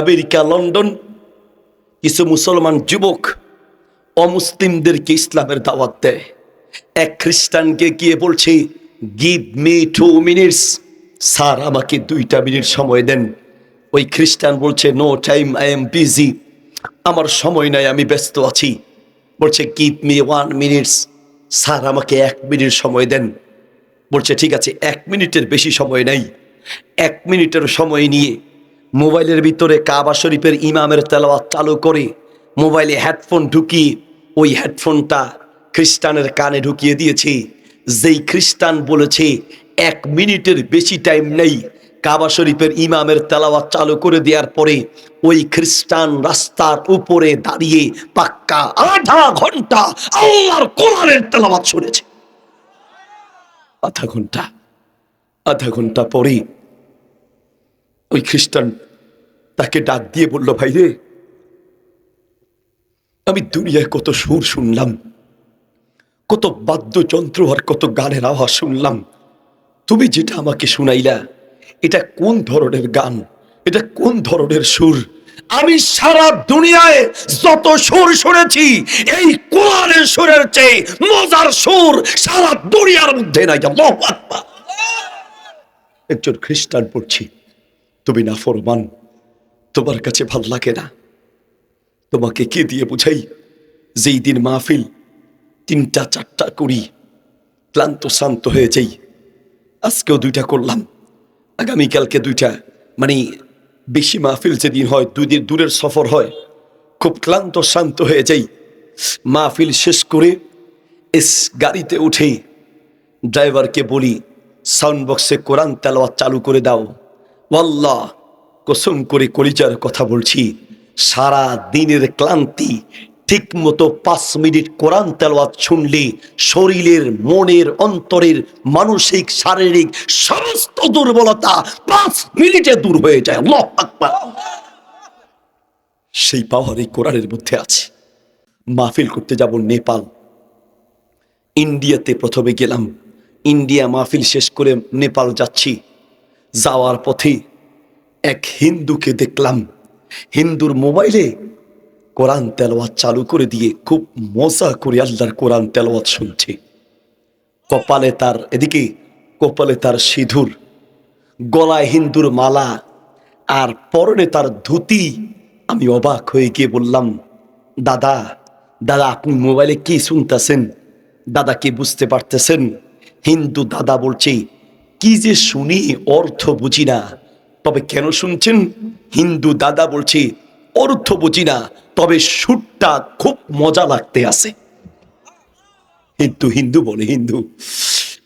America, London, কিছু মুসলমান যুবক অমুসলিমদেরকে ইসলামের দাওয়াত দেয়। এক খ্রিস্টানকে গিয়ে বলছে give me two minutes sir, আমাকে দুইটা মিনিট সময় দেন। ওই খ্রিস্টান বলছে no time I am busy আমার সময় নাই, আমি ব্যস্ত আছি। বলছে give me one minutes sir, আমাকে এক মিনিট সময় দেন। বলছে, ঠিক আছে, এক মিনিটের বেশি সময় নাই, এক মিনিটের সময় নিয়ে মোবাইলের ভিতরে কাবা শরীফের ইমামের তেলাওয়াত চালু করে মোবাইলে হেডফোন ঢুকিয়ে ওই হেডফোনটা খ্রিস্টানের কানে ঢুকিয়ে দিয়েছে। যেই খ্রিস্টান বলেছে, এক মিনিটের বেশি টাইম নেই। কাবা শরীফের ইমামের তেলাওয়াত চালু করে দেওয়ার পরে ওই খ্রিস্টান রাস্তার উপরে দাঁড়িয়ে পাক্কা আধা ঘণ্টা আল্লাহর কোরআনের তেলাওয়াত শুনেছে। আধা ঘণ্টা আধা ঘণ্টা পরে ওই খ্রিস্টান তাকে ডাক দিয়ে বলল, ভাই রে, আমি দুনিয়ায় কত সুর শুনলাম, কত বাদ্যযন্ত্র আর কত গানের আওয়াজ শুনলাম। তুমি যেটা আমাকে শুনাইলা, এটা কোন ধরনের গান, এটা কোন ধরনের সুর? আমি সারা দুনিয়ায় যত সুর শুনেছি, এই কোরআনের সুরের চেয়ে মজার সুর সারা দুনিয়ার মধ্যে নাই। একজন খ্রিস্টান পড়ছি তুমি না ফরমান তোমার কাছে ভালো লাগে না। তোমাকে কে দিয়ে বুঝাই? যেই দিন মাহফিল, তিনটা, চারটা করি, ক্লান্ত শান্ত হয়ে যাই। আজকেও দুইটা করলাম। আগামীকালকে দুইটা। মানে বেশি মাহফিল যেদিন হয়, দুই দিন দূরের সফর হয়, খুব ক্লান্ত শান্ত হয়ে যাই। মাহফিল শেষ করে এস গাড়িতে উঠে ড্রাইভারকে বলি, সাউন্ড বক্সে কোরআন তেলাওয়াত চালু করে দাও। ওয়াল্লাহ, কসম করে কলিজার কথা বলছি। সারা দিনের ক্লান্তি, ঠিক মতো পাঁচ মিনিট কোরআন তেলাওয়াত শুনলে শরীরের, মনের, অন্তরের, মানসিক, শারীরিক সমস্ত দুর্বলতা পাঁচ মিনিটে দূর হয়ে যায়। সেই পাওয়ার এই কোরআনের মধ্যে আছে। মাহফিল করতে যাব নেপাল। ইন্ডিয়াতে প্রথমে গেলাম। ইন্ডিয়া মাহফিল শেষ করে নেপাল যাচ্ছি। যাওয়ার পথে এক হিন্দুকে দেখলাম। হিন্দুর মোবাইলে কোরআন তেলাওয়াত চালু করে দিয়ে খুব মজা করে আল্লাহর কোরআন তেলাওয়াত শুনছে। কপালে তার এদিকে, কপালে তার সিঁদুর, গলায় হিন্দুর মালা আর পরনে তার ধুতি। আমি অবাক হয়ে গিয়ে বললাম, দাদা দাদা, আপনি মোবাইলে কি শুনতেছেন? দাদা, কি বুঝতে পারতেছেন? হিন্দু দাদা বলছে কি যে শুনি অর্থ বুঝি না। তবে কেন শুনছেন? হিন্দু দাদা বলছে, অর্থ বুঝি না, তবে সুরটা খুব মজা লাগতে আছে। হিন্দু হিন্দু বলে, হিন্দু।